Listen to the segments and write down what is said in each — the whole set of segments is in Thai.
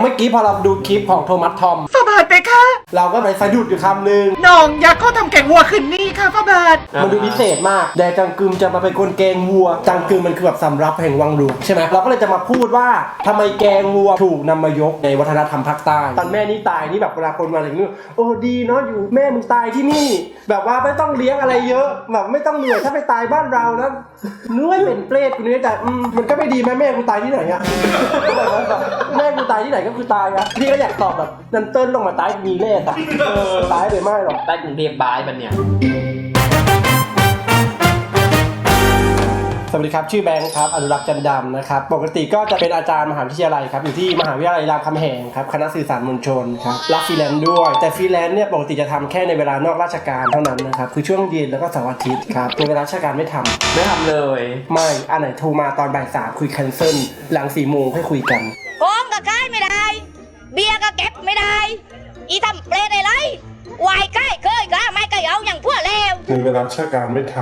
เมื่อกี้พอเราดูคลิปของโทมัสทอม ฝาบาทไปค่ะ เราก็ไปสะดุดอยู่คำหนึ่งน้องอยากเข้าทำแกงวัวขึ้นนี่ค่ะฝาบาท มันดูพิเศษมาก แดจังกึมจะมาเป็นคนแกงวัว จังกึมมันคือแบบสำรับแห่งวังหลวงใช่ไหมเราก็เลยจะมาพูดว่าทำไมแกงวัวถูกนำมายกในวัฒนธรรมภาคใต้ตอนแม่นี่ตายนี่แบบเวลาคนมาถึงนี่โอ้ดีเนาะอยู่แม่มึงตายที่นี่ แบบว่าไม่ต้องเลี้ยงอะไรเยอะแบบไม่ต้องเหนื่อยถ้าไปตายบ้านเรานะเนื้อเป็นเปรตกูนี่แต่อืมมันก็ไม่ดีแม่แม่กูตายที่ไหนอะ แบบว่าแบบแม่กูตายที่ไหนก็คือตายอะพี่ก็อยากตอบแบบนันเติ้ลลงมาตายมีเลขอะตายไปไม่หรอกใต้กรุงเทพบายมันเนี่ย สวัสดีครับชื่อแบงค์ครับอนุรักษ์จันดำนะครับ ปกติก็จะเป็นอาจารย์มหาวิทยาลัยครับอยู่ที่มหาวิทยาลัยรามคำแหงครับคณะสื่อสารมวลชนครับรับฟรีแลนซ์ด้วย แต่ฟรีแลนซ์เนี่ยปกติจะทำแค่ในเวลานอกราชการเท่านั้นนะครับคือช่วงเย็นแล้วก็เสาร์อาทิตย์ครับในเวลาราชการไม่ทำไม่ทำเลย ไม่อันไหนโทรมาตอนบ่ายสามคุยแคนเซิลหลังสี่โมงให้คุยกัน โกงก็ขายไม่ได้ เบียร์ก็เก็บไม่ได้ อีทำเปรตอะไรวายใกล้เคยก็ไม่เคยเอาอย่างพวกเลวในเวลาราชการไม่ท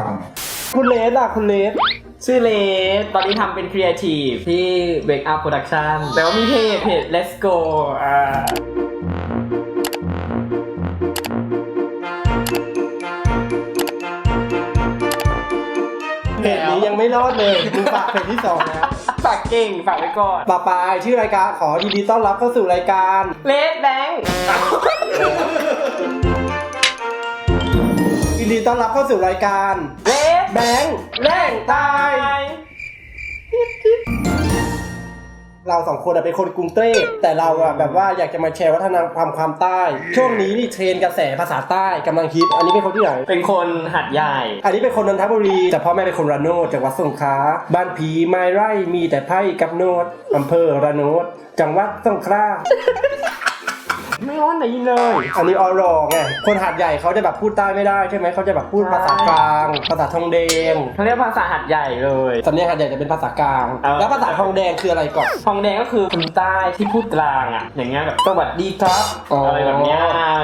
คุณเลสอะคุณเลสชื่อเลสตอนนี้ทำเป็นครีเอทีฟที่ Wake Up Production แต่ว่ามีเพจเพจ Let's Go อ่าเพจนี้ยังไม่รอดเลยมึงฝากเพจที่สองนะ ฝากเก่งฝากไว้ก่อนปาปายชื่อรายการขอยินดีต้อนรับเข้าสู่รายการ เลสแบงค์ยินดีต้อนรับเข้าสู่รายการ เลสแบงค์แรงตาย เราสองคนอะเป็นคนกรุงเทพแต่เราอะแบบว่าอยากจะมาแชร์วัฒนธรรมความใต้ ช่วงนี้นี่เทรนกระแสภาษาใต้กำลังฮิต อันนี้เป็นคนที่ไหน เป็นคนหัดใหญ่อันนี้เป็นคนนนทบุรี แต่พ่อแม่เป็นคนระโนดจังหวัดสงขลา บ้านผีไม้ไร่มีแต่ไพ่กับโนดอำเภอระโนด จังหวัดสงขลา ไม่อ้อนไหนเลย อันนี้ออรอไง คนหาดใหญ่เขาจะแบบพูดใต้ไม่ได้ใช่ไหมเขาจะแบบพูดภาษากลาง ภาษาทองแดงเขาเรียกภาษาหัดใหญ่เลย สำเนียงหาดใหญ่จะเป็นภาษากลาง เออ แล้วภาษาทองแดงคืออะไรก่อน ทองแดงก็คือคนใต้ที่พูดกลางอะ อย่างเงี้ยแบบสวัสดีครับ อะไรแบบเนี้ย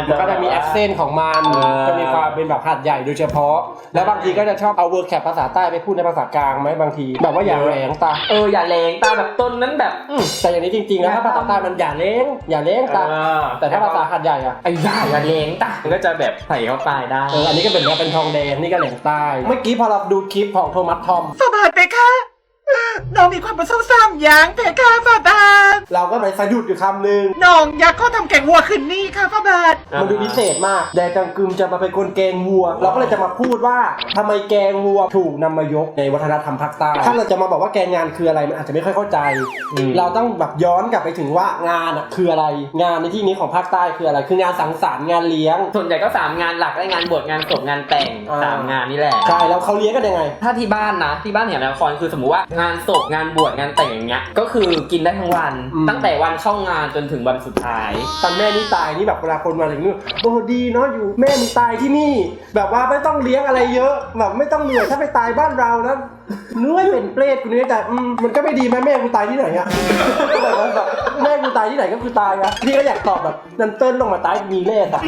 มันก็จะมีแอคเซนต์ของมัน เออ จะมีความ เป็นแบบหาดใหญ่โดยเฉพาะ แล้วบางทีก็จะชอบเอาเวิร์กแคปภาษาใต้ไปพูดในภาษากลางไหมบางที แบบว่าอย่าแรงตาเอออย่าแรงตาแบบต้นนั้นแบบ อืมแต่อย่างนี้จริงๆแล้วถ้าภาษาใต้มันอย่าเล้งอย่าเล้งตาเออแต่ถ้าภาษาหาดใหญ่อะไอ้ย่าอย่าแรงตามันก็จะแบบใส่เข้าไปได้ เอออันนี้ก็เป็นแบบเป็นทองแดงนี่ก็แหลงใต้ เมื่อกี้พอเราดูคลิปของโทมัสทอมฝาบาทไปค่ะ น้องมีความประสงค์สามอย่างเพคะฝาบาทเราก็ไปสะดุดอยู่คำหนึ่งน้องอยากเข้าทำแกงวัวขึ้นนี่ค่ะฝาบาท มันดูพิเศษมากแดจังกึมจะมาเป็นคนแกงวัว เราก็เลยจะมาพูดว่าทำไมแกงวัวถูกนำมายกในวัฒนธรรมภาคใต้ถ้าเราจะมาบอกว่าแกงงานคืออะไรมันอาจจะไม่ค่อยเข้าใจอืมเราต้องแบบย้อนกลับไปถึงว่างานอะคืออะไร งานในที่นี้ของภาคใต้คืออะไร คืองานสังสรรค์งานเลี้ยง ส่วนใหญ่ก็สามงานหลักได้งานบวชงานศพงานแต่งอ่า สามงานนี่แหละ ใช่แล้วเขาเลี้ยงกันยังไง ถ้าที่บ้านนะที่บ้านเนี่ยละครคือสมมุติว่างานศพงานบวชงานแต่งอย่างเงี้ยก็คือกินได้ทั้งวัน อืม ตั้งแต่วันเข้างานจนถึงวันสุดท้าย ตอนแม่นี่ตายนี่แบบเวลาคนมาถึงนี่โอ้ดีเนาะอยู่แม่มึงตายที่นี่ แบบว่าไม่ต้องเลี้ยงอะไรเยอะ แบบไม่ต้องเหนื่อยถ้าไปตายบ้านเรานะ เนื้อเป็นเปรตกูนี่แต่อืมมันก็ไม่ดีแม่แม่กูตายที่ไหนอะแบบว่าแบบแม่กูตายที่ไหนก็คือตายอะพี่ก็อยากตอบแบบนันเติ้ลลงมาตายมีเลขอะ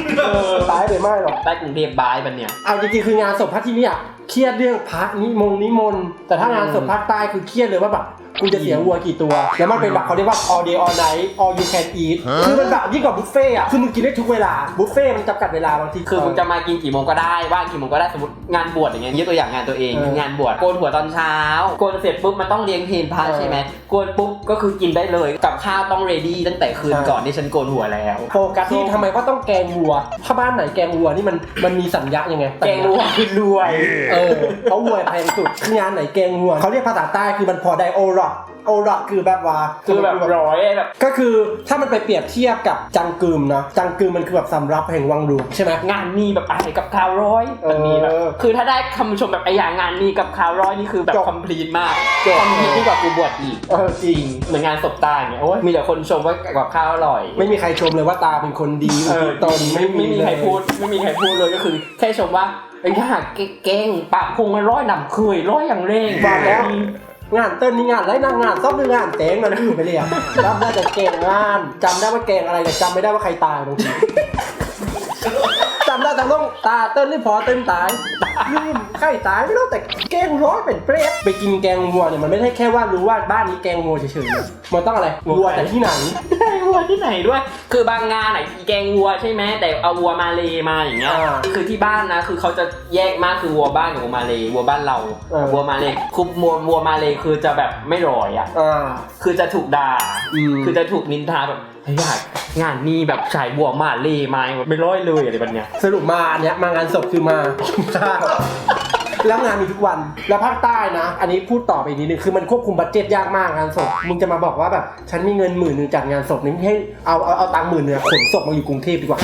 ตายไปไม่หรอก ใต้กรุงเทพบายมันเนี่ย เอาจริงๆคืองานศพพระที่เนี่ยเครียดเรื่องพระนิมงนิมนต์แต่ถ้างานศพภาคใต้คือเครียดเลยว่าแบบ กูจะเสียวัวกี่ตัว แล้วมันเป็นแบบเขาเรียกว่า all day all night all you can eat คือมันแบบยิ่งกว่าบุฟเฟ่ต์อะคือมึงกินได้ทุกเวลา บุฟเฟ่ต์มันจำกัดเวลาบางทีคือมึงจะมากินกี่โมงก็ได้ว่างกี่โมงก็ได้สมมติงานบวชอย่างเงี้ยยกตัวอย่างงานตัวเองเอองานบวชโกนหัวตอนเช้าโกนเสร็จปุ๊บมันต้องเลี้ยงเพลนพระเออใช่ไหมโกนปุ๊บก็คือกินได้เลยกับข้าวต้องเรดี้ตั้งแต่คืนใช่ก่อนที่ฉันโกนหัวแล้วโฟกัสที่ทำไมว่าต้องแกงวัว ถ้าบ้านไหนแกงวัวนี่มันมันมีสัญญายังไงแกงรัวคือรวยเออเพราะวัวแพงสุดคืองานไหนแกงวัวเขาเรียกภาษาใต้คือมันพอได้โอรอดโอรอดคือแบบว่าคือแบบร้อยแบบก็คือถ้ามันไปเปรียบเทียบกับจังกึมนะจังกึมมันคือแบบสำรับแห่งวังหลวงใช่ไหมงานมีแบบอะไรกับข่าวร้อยมันมีแบบเออคือถ้าได้คำชมแบบไอ้อย่างงานมีกับข่าวร้อยนี่คือแบบจบคอมพลีทมากจบคอมพลีทยิ่งกว่ากูบวชอีกเออจริงเหมือนงานศพตายเนี่ยโอ้ยมีแต่คนชมว่ากับข้าวอร่อย ไม่มีใครชมเลยว่าตาเป็นคนดีเออตนไม่มีไม่มีใครพูดไม่มีใครพูดเลยก็คือ แค่ชมว่าไอ้ย่าเก่งๆปากคงมันร้อยหนำเคยร้อยอย่างเร่งบอกแล้ว งานเต้นนี่งานไรนะงานซ่อมนี่งานเต้งมันอยู่ไปเลยอะจำได้แต่เก่งงานจำได้ว่าเก่งอะไรแต่จำไม่ได้ว่าใครตายบางทีจำได้แต่ต้องตาเต้นนี่พอเต้นตาย ลืมใครตายไม่รู้แต่แกงร้อยเป็นเปรตไปกินแกงวัวเนี่ยมันไม่ใช่แค่ว่ารู้ว่าบ้านนี้แกงวัวเฉยๆนะมันต้องอะไรวัวแต่ที่ไหนวัวที่ไหนด้วย คือบางงานไหนแกงวัวใช่ไหมแต่เอาวัวมาเลมาอย่างเงี้ย อ่าคือที่บ้านนะ คือเขาจะแยกมากคือวัวบ้านกับวัวมาเลวัวบ้านเราเออ วัวมาเลคือวัววัวมาเลคือจะแบบไม่รอยอะ อ่า คือจะถูกด่า อืม คือจะถูกนินทาแบบเฮ้ย อยากงานนี้แบบฉายบัวมาเลมาไม่ร้อยเลยอะไรแบบเนี้ยสรุปมาอันเนี้ยมางานศพคือมาข้าวแล้วงานมีทุกวัน แล้วภาคใต้นะ อันนี้พูดต่อไปอีกนิดนึง คือมันควบคุมบัตเจ็ตยากมากงานศพ มึงจะมาบอกว่าแบบ ฉันมีเงินหมื่นหนึ่งจัดงานศพนี้ให้เอาเอาเอาตังค์หมื่นเนี่ยขนศพมาอยู่กรุงเทพดีกว่า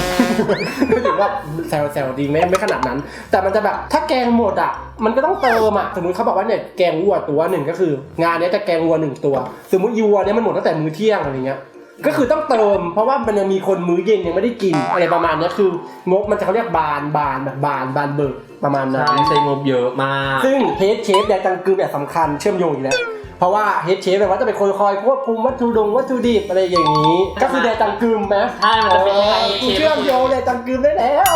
ไม่ถึงว่าแซวแซวดีไม่ไม่ขนาดนั้น แต่มันจะแบบถ้าแกงหมดอะ มันก็ต้องเติมอะ สมมติเขาบอกว่าเนี่ยแกงวัวตัวหนึ่งก็คือ งานเนี้ยจะแกงวัวหนึ่งตัว สมมติยีวัวเนี้ยมันหมดตั้งแต่มื้อเที่ยงอะไรเงี้ย ก็คือต้องเติม เพราะว่ามันยังมีคนมื้อเย็นยังไม่ได้กินอะไรประมาณเนี้ยคืองบมันจะเขาเรียกบานบานแบบบานบานเบิกประมาณนั้น ใช่ใช้งบเยอะมากซึ่งเฮดเชฟแดจังคือแบบสำคัญเชื่อมโยงอีกแล้ว เพราะว่าเฮดเชฟแปลว่าจะเป็นคนคอยควบคุมวัตถุดงวัตถุดิบอะไรอย่างนี้ ก็คือแดจังกึมไหมใช่มันจะเป็นยังไงกูเชื่อมโยงแดจังกึมได้แล้ว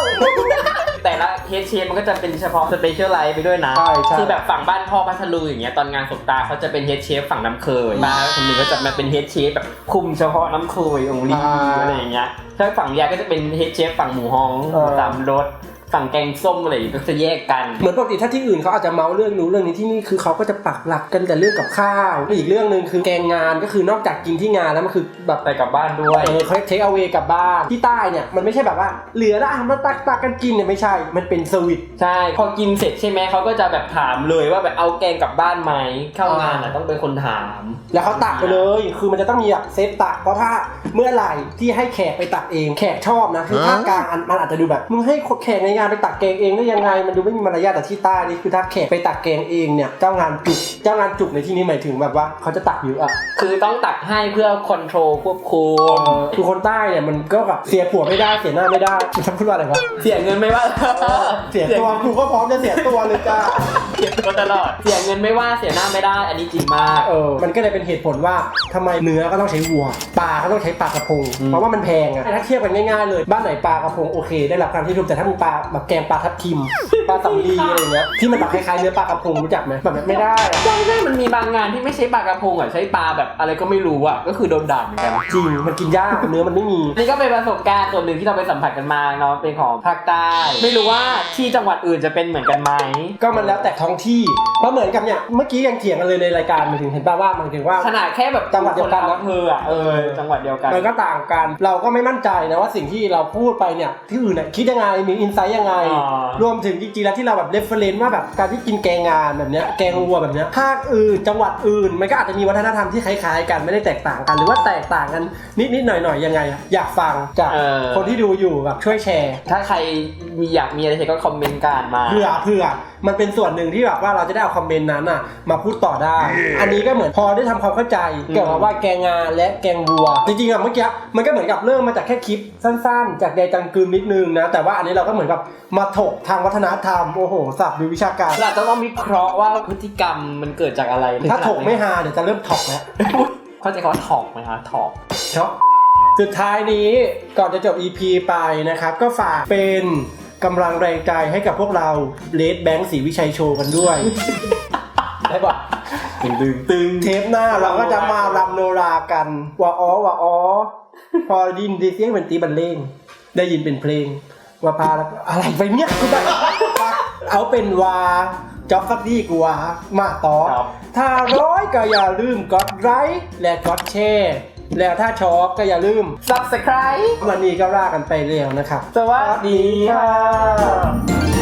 แต่ละเฮดเชฟมันก็จะเป็นเฉพาะสเปเชียลไลท์ไปด้วยนะ ใช่ใช่ คือแบบฝั่งบ้านพ่อพัทลุงอย่างเงี้ยตอนงานสบตาเขาจะเป็นเฮดเชฟฝั่งน้ำเคยบ้านคนหนึงก็จะมาเป็นเฮดเชฟแบบคุมเฉพาะน้ำเคยองลีอะไรอย่างเงี้ยถ้าฝั่งยายก็จะเป็นเฮดเชฟฝั่งหมูฮ้องสามรส ฝั่งแกงส้มอะไรอย่างเงี้ยก็จะแยกกัน เหมือนปกติถ้าที่อื่นเขาอาจจะเมาเรื่องนู้นเรื่องนี้ที่นี่คือเขาก็จะปักหลักกันแต่เรื่องกับข้าวอีกเรื่องหนึ่งคือแกงงานก็คือนอกจากกินที่งานแล้วมันคือแบบไปกลับบ้านด้วย เออเขาเทคเอา a y กลับบ้านที่ใต้เนี่ยมันไม่ใช่แบบว่าเหลือแล้วอะมาตักตักกันกินเนี่ยไม่ใช่ มันเป็นสวิตใช่พอกินเสร็จใช่ไหมเขาก็จะแบบถามเลยว่าแบบเอาแกงกลับบ้านไหมเข้างานอะต้องเป็นคนถาม แล้วเขาตักไปเลย คือมันจะต้องมีแบบเซตตักเพราะถ้าเมื่อไหร่ที่ให้แขกไปตักเองแขกชอบนะคือภาคกลางอันมันอาจจะดูแบบมึงให้แขกในงานไปตักแกงเองได้ยังไง มันดูไม่มีมารยาทแต่ที่ใต้นี่คือถ้าแขกไปตักแกงเองเนี่ยเจ้างานจุกเจ้างานจุกในที่นี้หมายถึงแบบว่าเขาจะตักเยอะอะคือต้องตักให้เพื่อคอนโทรลควบคุมคือคนใต้เนี่ยมันก็แบบเสียผัวไม่ได้เสียหน้าไม่ได้ฉันพูดว่าอะไรวะเสียเงินไม่ว่าเสียตัวกูก็พร้อมจะเสียตัวเลยจ้า เสียตัวตลอด เสียเงินไม่ว่าเสียหน้าไม่ได้ อันนี้จริงมาก เออมันก็เลยเป็นเหตุผลว่าทำไมเนื้อก็ต้องใช้วัว ปลาก็ต้องใช้ปลากระพง อืม เพราะว่ามันแพงอะถ้าเทียบกันง่ายๆเลย บ้านไหนปลากระพงโอเค ได้รับการที่รุมแต่ถ้ามึงปลาแบบแกงปลาทับทิม ปลาสำลีอะไรเงี้ย ที่มันแบบคล้ายๆเนื้อปลากระพงรู้จักไหมแบบนั้นไม่ได้อะใช่ใช่มันมีบางงานที่ไม่ใช้ปลากระพงอะใช้ปลาแบบอะไรก็ไม่รู้อะก็คือโดนด่าเหมือนกันจริง มันกินยาก เนื้อมันไม่มี นี่ก็เป็นประสบการณ์ส่วนหนึ่งที่เราไปสัมผัสกันมาเนาะเป็นของภาคใต้ไม่รู้ว่าที่จังหวัดอื่นจะเป็นเหมือนกันไหมก็มันแล้วแต่ท้องที่เพราะเหมือนกับเนี่ยเมื่อกี้ยังเถียงกันเลยในรายการมันถึงเห็นป่าว่ามันถึงว่า ขนาดแค่แบบจังหวัดเดียวกันคนะละอำเภออะเออจังหวัดเดียวกันมันก็ต่างกัน เราก็ไม่มั่นใจนะว่าสิ่งที่เราพูดไปเนี่ยที่อื่นเนี่ยคิดยังไงมีอินไซต์ยังไงอ๋อรวมถึงจริงๆแล้วที่เราแบบเรฟเฟรนซ์ว่าแบบการที่กินแกงงานแบบเนี้ยแกงวัวแบบเนี้ยภาคอื่นจังหวัดอื่น มันก็อาจจะมีวัฒนธรรมที่คล้ายๆ กันไม่ได้แตกต่างกัน หรือว่าแตกต่างกันนิดๆหน่อยๆยังไงอะอยากฟังจากเออ คนที่ดูอยู่แบบช่วยแชร์ ถ้าใครมีอยากมีอะไรก็คอมเมนต์กันมา เผื่อเผื่อมันเป็นส่วนหนึ่งที่แบบว่าเราจะได้เอาคอมเมนต์นั้นอะมาพูดต่อได้ อันนี้ก็เหมือนพอได้ทำความเข้าใจเกี่ยวกับว่าแกงงานและแกงวัว จริงๆอะเมื่อกี้มันก็เหมือนกับเริ่มมาจากแค่คลิปสั้นๆ จากแดจังกึมนิดนึงนะแต่ว่าอันนี้เราก็เหมือนกับมาถกทางวัฒนธรรมโอ้โหสับดูวิชาการเราจะต้องวิเคราะห์ว่าพฤติกรรมมันเกิดจากอะไร ถ้าถกไม่ฮาเดี๋ยวจะเริ่มถกแล้วเข้าใจคำว่าถอกไหมคะถอกช็อกสุดท้ายนี้ก่อนจะจบ EP ไปนะครับ ก็ฝากเป็น กำลังแรงใจให้กับพวกเราเลดแบงค์ศรีวิชัยโชว์กันด้วย ได้ปะตึงตึงตึงเทปหน้าเราก็จะมารำโนรากันว่าอ๋อว่าอ๋อพอได้ยินเสียงเป็นตีบันเลงได้ยินเป็นเพลง ว่าพาแล้วก็อะไรไปเนี่ยกูได้เอาเป็นว่าจ็อบสักดีกว่ามาต่อครับถ้าร้อยก็อย่าลืมกดไลค์และกดแชร์ แล้วถ้าชอบก็อย่าลืม subscribe วันนี้ก็ลากันไปเร็วนะครับ สวัสดีค่ะ